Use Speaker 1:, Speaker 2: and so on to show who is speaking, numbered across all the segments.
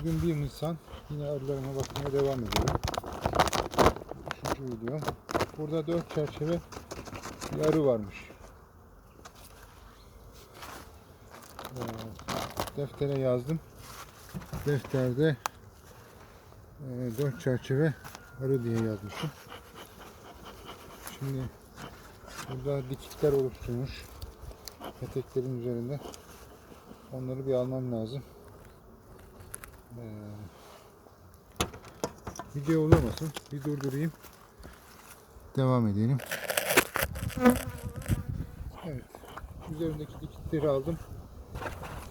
Speaker 1: Bugün 1 Nisan. Yine arılarıma bakmaya devam ediyorum. Üçüncü videom. Burada 4 çerçeve bir arı varmış. Ee, deftere yazdım. Defterde 4 çerçeve arı diye yazmışım. Şimdi burada dikitler oluşturmuş. Peteklerin üzerinde. Onları bir almam lazım. Ee, video uzamasın. Bir durdurayım. Devam edelim. Evet. Üzerindeki dikitleri aldım.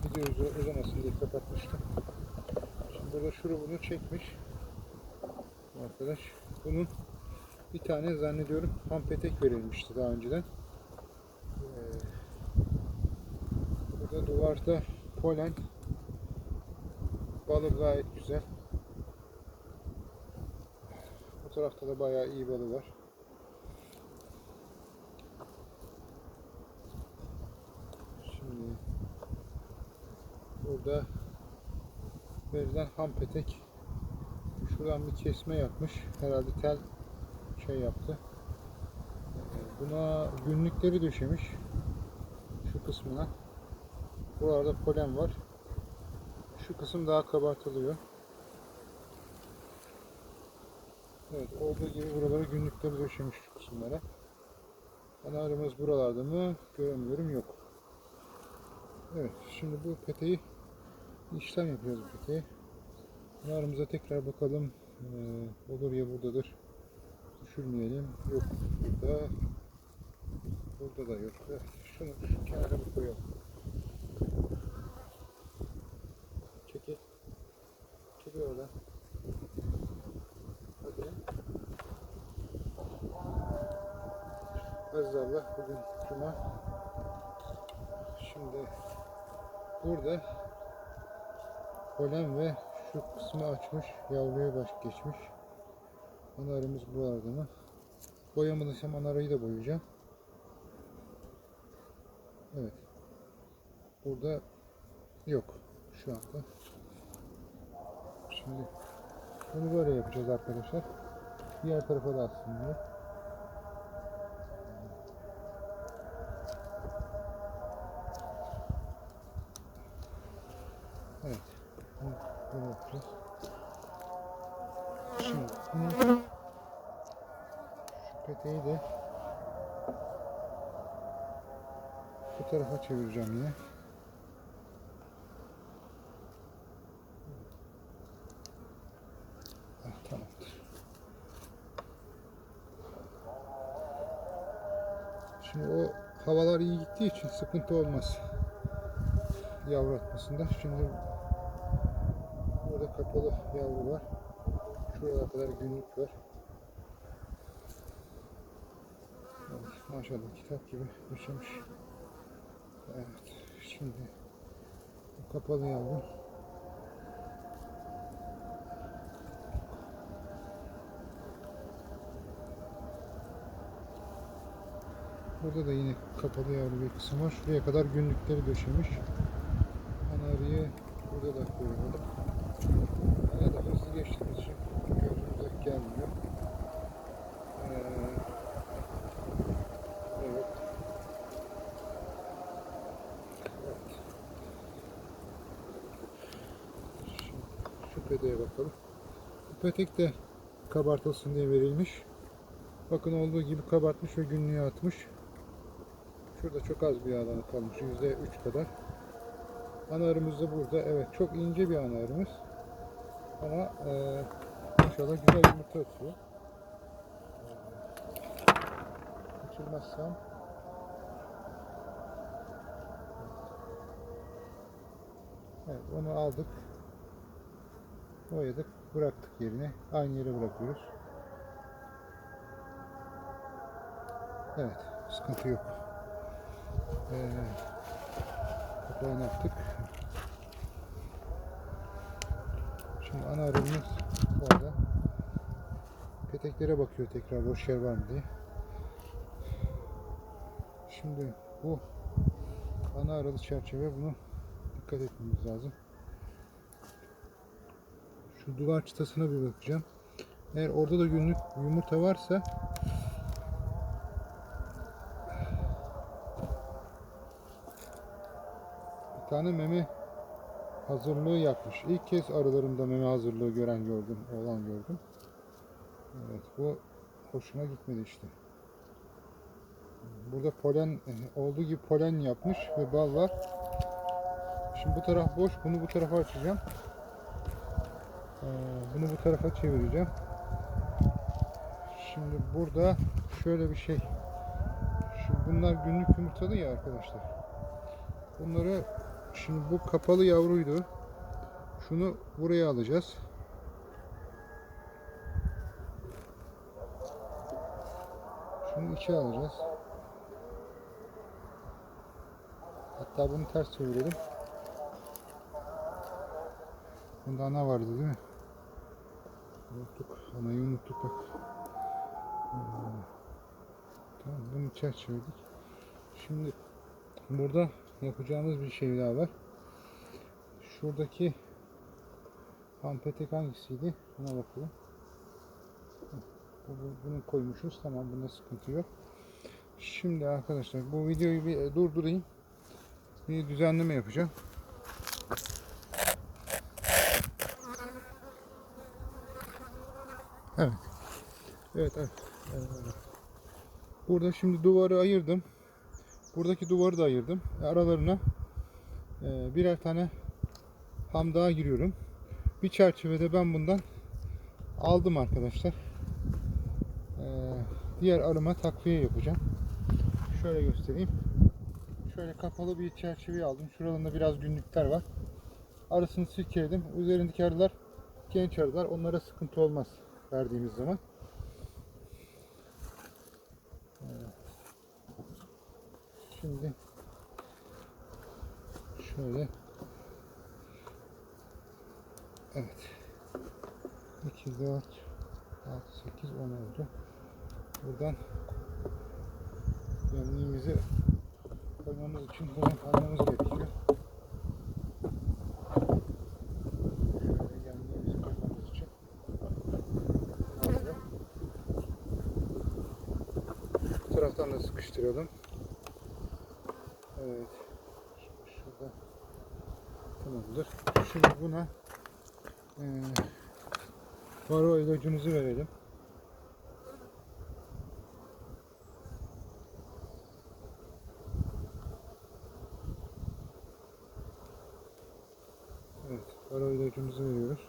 Speaker 1: Video uza- uzamasın diye kapatmıştım. Şimdi burada şurubunu çekmiş. Arkadaş. Bunun bir tane zannediyorum ham petek verilmişti daha önceden. Ee, burada duvarda polen balı gayet güzel. Bu tarafta da bayağı iyi balı var. Şimdi burada verilen ham petek şuradan bir kesme yapmış. Herhalde tel şey yaptı. Buna günlükleri döşemiş. Şu kısmına. Buralarda polen var. Şu kısım daha kabartılıyor. Evet olduğu gibi buralara günlükleri döşemiş şu kısımlara. Ana arımız buralarda mı? Göremiyorum yok. Evet şimdi bu peteği işlem yapıyoruz bu peteği. Ana arımıza tekrar bakalım. Ee, olur ya buradadır. Düşürmeyelim. Yok burada. Burada da yok. Evet, şunu şu kenara bir koyalım. Oradan. Hadi. Aziz Allah bugün Cuma. Şimdi burada polen ve şu kısmı açmış. Yavruya baş geçmiş. Anarımız buralarda mı? Boyamadıysam anarayı da boyayacağım. Evet. Burada yok şu anda. Şimdi bunu böyle yapacağız arkadaşlar. Diğer tarafa da aslında. Evet. Bunu yapacağız. Şimdi şu peteği de bu tarafa çevireceğim yine. Şimdi o havalar iyi gittiği için sıkıntı olmaz. Yavru atmasında. Şimdi burada kapalı yavru var. Şuraya kadar günlük var. Maşallah kitap gibi düşmüş. Evet. Şimdi bu kapalı yavru. Burada da yine kapalı yavru bir kısım var. Şuraya kadar günlükleri döşemiş. Anarıyı burada da göremedim. Ya da hızlı geçtiğimiz için gözümüze gelmiyor. Ee, evet. Evet. Şu peteğe bakalım. Bu petek de kabartılsın diye verilmiş. Bakın olduğu gibi kabartmış ve günlüğe atmış. Şurada çok az bir alanı kalmış. Yüzde üç kadar. Ana arımız da burada. Evet çok ince bir ana arımız. Ama e, inşallah güzel yumurta atıyor. Kaçırmazsam Evet onu aldık. Boyadık. Bıraktık yerine. Aynı yere bırakıyoruz. Evet. Sıkıntı yok. Ee, kapağını yaptık. Şimdi ana arımız orada. Peteklere bakıyor tekrar boş yer var mı diye. Şimdi bu ana aralı çerçeve bunu dikkat etmemiz lazım. Şu duvar çıtasına bir bakacağım. Eğer orada da günlük yumurta varsa tane meme hazırlığı yapmış. İlk kez aralarında meme hazırlığı gören gördüm, olan gördüm. Evet, bu hoşuma gitmedi işte. Burada polen olduğu gibi polen yapmış ve bal var. Şimdi bu taraf boş, bunu bu tarafa açacağım. Ee, bunu bu tarafa çevireceğim. Şimdi burada şöyle bir şey. Şu bunlar günlük yumurtalı ya arkadaşlar. Bunları şimdi bu kapalı yavruydu. Şunu buraya alacağız. Şunu içe alacağız. Hatta bunu ters çevirelim. Bunda ana vardı değil mi? Unuttuk. Anayı unuttuk bak. Tamam bunu ters çevirdik. Şimdi burada yapacağımız bir şey daha var. Şuradaki pampetek hangisiydi? Buna bakalım. Bunu koymuşuz. Tamam bunda sıkıntı yok. Şimdi arkadaşlar bu videoyu bir durdurayım. Bir düzenleme yapacağım. Evet. evet, evet. Burada şimdi duvarı ayırdım. Buradaki duvarı da ayırdım. Aralarına e, birer tane ham daha giriyorum. Bir çerçevede ben bundan aldım arkadaşlar. E, diğer arıma takviye yapacağım. Şöyle göstereyim. Şöyle kapalı bir çerçeveyi aldım. Şuralarında biraz günlükler var. Arasını silkeledim. Üzerindeki arılar genç arılar. Onlara sıkıntı olmaz verdiğimiz zaman. Şimdi şöyle Evet 2, 4 6, 8, 10 oldu. Buradan yemliğimizi koymamız için bunu almamız gerekiyor. Taraftan da sıkıştıralım. Evet. Şu- Şurada tamamdır. Şimdi buna eee varo ilacımızı verelim. Evet, varo ilacımızı veriyoruz.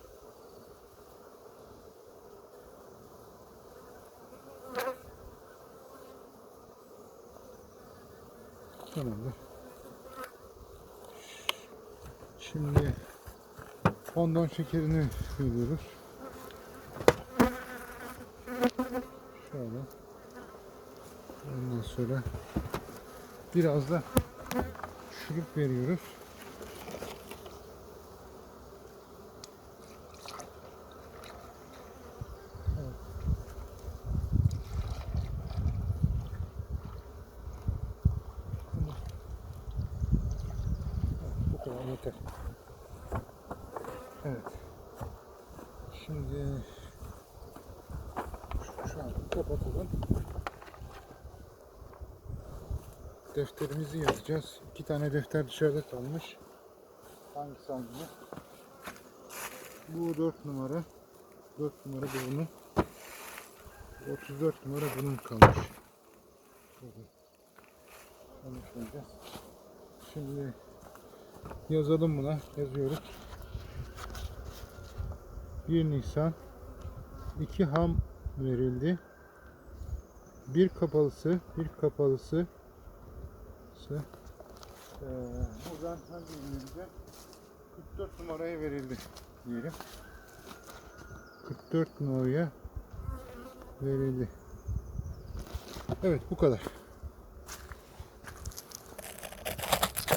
Speaker 1: Tamamdır. Şimdi fondon şekerini veriyoruz. Şöyle. Ondan sonra biraz da şurup veriyoruz. Evet. Bu kadar yeter. Evet. Şimdi şu, an kapatalım. Defterimizi yazacağız. İki tane defter dışarıda kalmış. Hangisi hangisi? Bu 4 numara. 4 numara bu bunun. 34 numara bunun kalmış. Şimdi yazalım buna. Yazıyoruz. 1 Nisan 2 ham verildi. Bir kapalısı, bir kapalısı eee, buradan hangi verildi? 44 numaraya verildi diyelim. 44 numaraya verildi. Evet bu kadar.